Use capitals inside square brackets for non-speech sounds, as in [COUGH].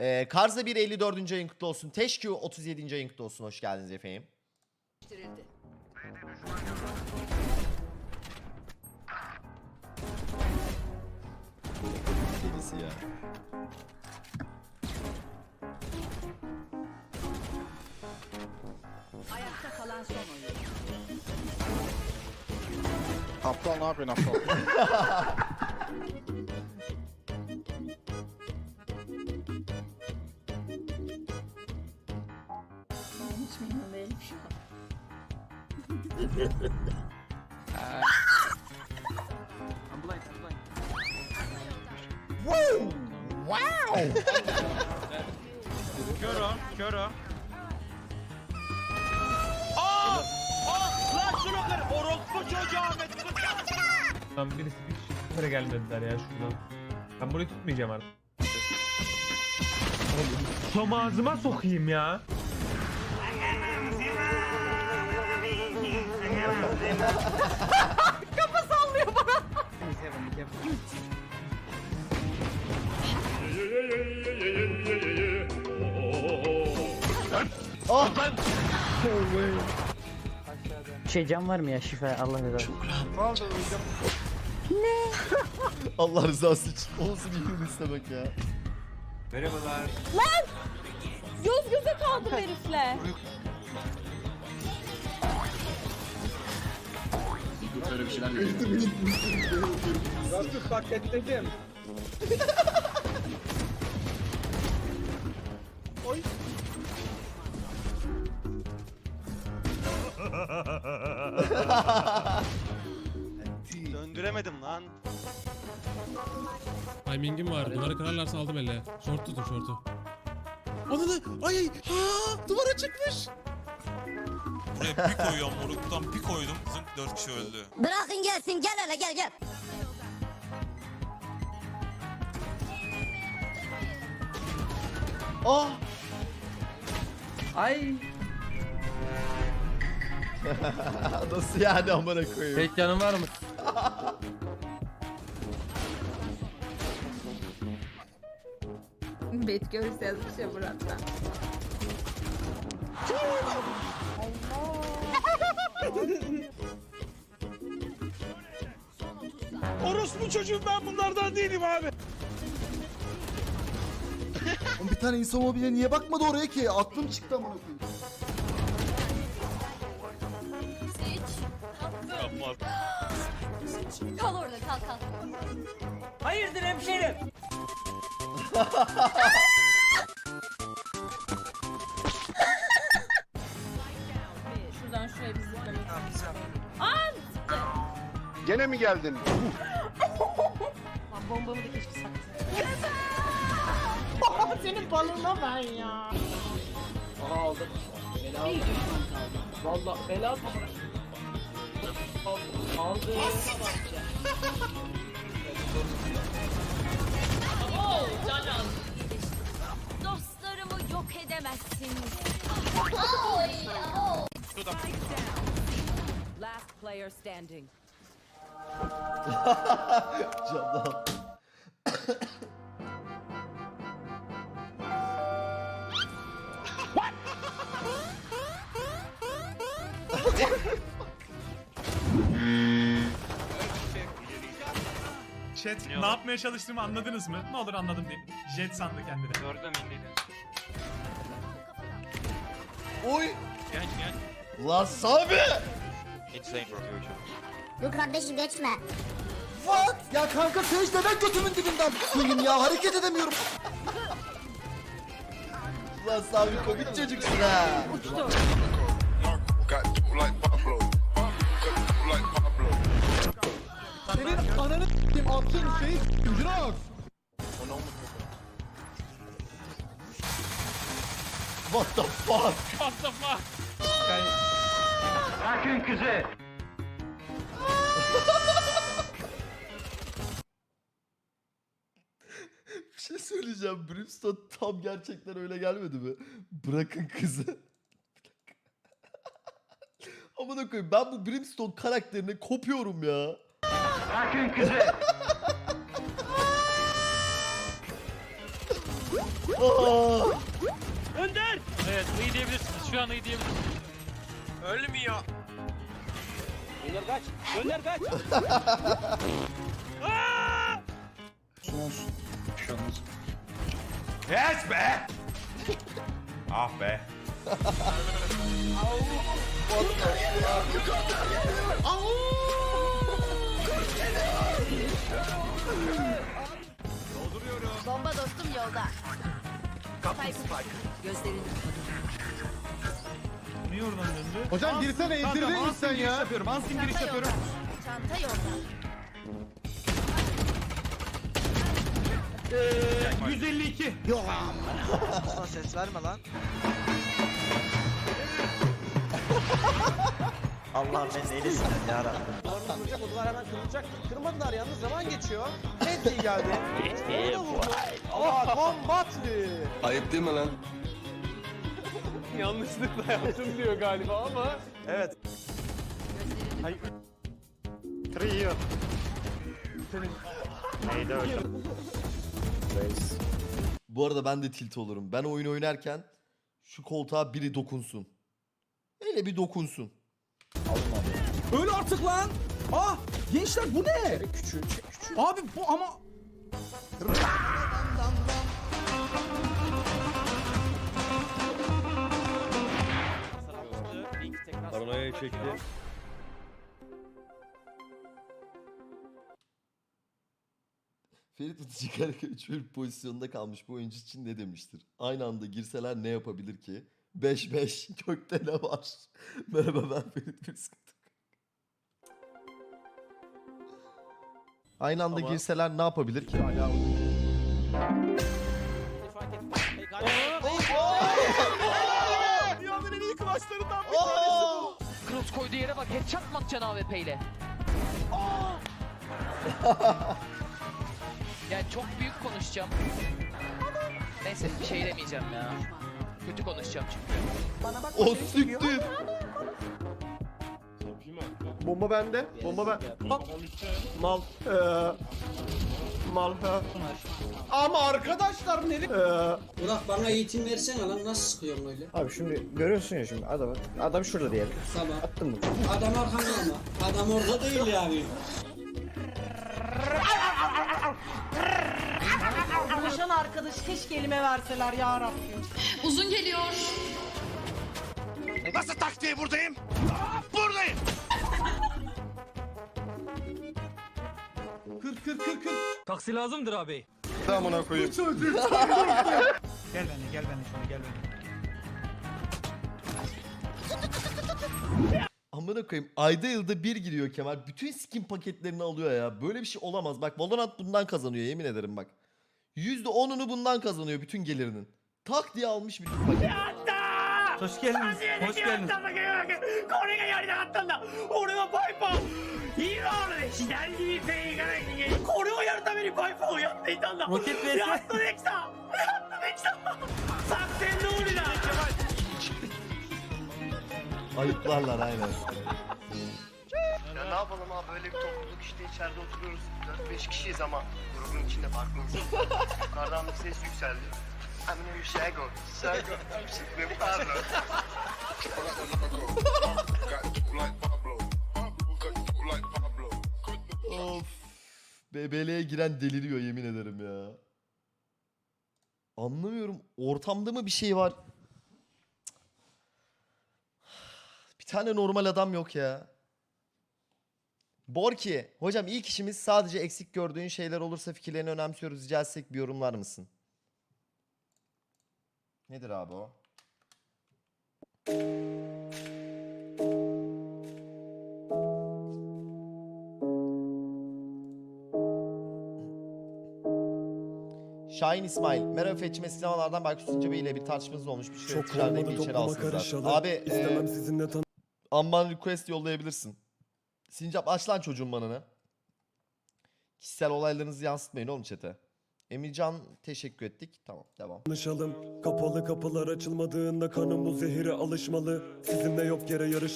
Ee, Karza 1 54. ayın kutlu olsun. Teşkü 37. ayın kutlu olsun. Hoş geldiniz efendim. Delisi ya. Ayakta kalan son oyun. Aptal ne yapıyorsun aptal? [LAUGHS] Kör o, kör o. Aa! Aa! Lan şunu kır! Orospu çocuğu Ahmet! Lan birisi bir kişi yukarı gelmediler ya şuradan. Ben burayı tutmayacağım artık. Som ağzıma sokayım ya. Şey cam var mı ya şifa Allah razı olsun. [LAUGHS] Allah rızası için. Olsun iyiliğini istemek ya. Göz göze kaldım herifle. Döndüremedim lan. Timing'im var. Duvarı kırarlarsa aldım elle. Short tutun short'u. Ananı! Ay! Ha! Duvara çıkmış! Buraya bir koyuyorum moruktan bir koydum. Zınk dört kişi öldü. Bırakın gelsin gel hele gel gel. Oh! Ay. [LAUGHS] Nasıl yani amına koyayım? Tek canım var mı? Bet görürse yazmış ya Murat'ta. Orospu çocuğum ben bunlardan değilim abi. bir tane insan mobile niye bakmadı oraya ki? Aklım çıktı amına koyayım. Yapma. Kal orada kal kal. Hayırdır hemşerim? [LAUGHS] Zıplamak Gene mi geldin? Bombamı da keşke saklasaydım. Senin balına ben ya. Dostlarımı yok edemezsiniz. Last player standing. Camdan. Chat ne yapmaya çalıştığımı anladınız mı? Ne olur anladım deyin. Jet sandı kendini. Gördüm indiydi. Oy! Gel gel. Lan Sami! Insane future. Dur kardeşim geçme. What? Ya kanka Sage neden götümün dibinden koyayım ya? Hareket edemiyorum. Lan Sami komik çocuksun ha. Senin ananı s**eyim attığın şeyi s**eyim Jirox. What the fuck? What the fuck? Bırakın kızı. [LAUGHS] Bir şey söyleyeceğim. Brimstone tam gerçekten öyle gelmedi mi? Bırakın kızı. [LAUGHS] Bir dakika. [LAUGHS] Amına koyayım ben bu Brimstone karakterine kopuyorum ya. Bırakın kızı. Aa! Önder! Evet iyi diyebilirsiniz. Şu an iyi diyebilirsiniz. Ölmüyor. Önder kaç. Önder kaç. [LAUGHS] Aa! Yes be! ah be. Bomba dostum yolda. Gözlerini Niye oradan? Hocam girsene indirdin mi sen ya? yapıyorum. Ansın giriş yapıyorum. Çanta yolda. 152. ses verme lan. Allah ben neylesin ya Rabbim. Kıracak, o duvar hemen kırılacak. Kırmadılar yalnız zaman geçiyor. Enti geldi. [LAUGHS] Orada vurdu. Aa, kombatli. Ayıp değil mi lan? [LAUGHS] Yanlışlıkla yaptım diyor galiba ama. Evet. Hayır. Kırıyor. Neydi öyle? Bu arada ben de tilt olurum. Ben oyun oynarken şu koltuğa biri dokunsun. Hele bir dokunsun. Öyle artık lan. Ah gençler bu ne? Abi bu ama Çekti. Ferit Karaköy şöyle bir pozisyonda kalmış bu oyuncu için ne demiştir? Aynı anda girseler ne yapabilir ki? 5-5 kökte [LAUGHS] ne var? [LAUGHS] Merhaba ben Ferit yok. Aynı anda girseler ne yapabilir ki? Dünyanın en iyi kıvaçlarından bir Aa! Cross koyduğu yere bak. Headshot mı atacaksın AWP ile? [LAUGHS] yani çok büyük konuşacağım. Neyse bir şey demeyeceğim ya. Kötü konuşacağım çünkü. O siktir. bomba bende. Bomba ben. Mal. Ee, mal. ha. Ama arkadaşlar ne? Ee, Burak bana eğitim versene lan nasıl sıkıyorsun öyle? Abi şimdi görüyorsun ya şimdi adamı. Adam şurada diyelim. Tamam. Attım mı? Adam arkamda ama. Adam orada değil yani. Konuşan arkadaş keşke elime verseler ya Rabbim. Uzun geliyor. Nasıl taktiği buradayım? Buradayım. kır kır kır kır. Taksi lazımdır abi. Tamına koyayım. Gel benimle gel benimle şöyle gel benimle. Amına koyayım ayda yılda bir giriyor Kemal. Bütün skin paketlerini alıyor ya. Böyle bir şey olamaz. Bak Valorant bundan kazanıyor yemin ederim bak. %10'unu bundan kazanıyor bütün gelirinin. Tak diye almış bütün paketi. Hoş geldiniz. Hoş geldiniz. これがやりたかったんだ俺はパイパー今俺で左に全員行かなきゃいけないこれをやるためにパイパーをやっていたんだロケット衛星やっとできたやっとできた作戦通りだ Ayıplarlar aynen. Ya ne yapalım abi böyle bir topluluk işte içeride oturuyoruz. 4-5 kişiyiz ama grubun içinde farklıyız. Yukarıdan bir ses yükseldi. Amine Şego. Şego. Ne pardon. Of. BBL'ye giren deliriyor yemin ederim ya. Anlamıyorum. Ortamda mı bir şey var? Bir tane normal adam yok ya. Borki, hocam ilk işimiz sadece eksik gördüğün şeyler olursa fikirlerini önemsiyoruz. Rica etsek bir yorumlar mısın? Nedir abi o? Şahin İsmail. Merhaba Fetçim eski zamanlardan Baykuş Sinca Bey ile bir tartışmanız olmuş. Bir şey yok. Ticaret bir içeri alsınız zaten. Abi e, sizinle tan Amman request yollayabilirsin. Sincap aç lan çocuğun banını. Kişisel olaylarınızı yansıtmayın oğlum chat'e. Emircan teşekkür ettik. Tamam devam. Konuşalım. Kapalı kapılar açılmadığında kanım bu zehire alışmalı. Sizinle yok yere yarış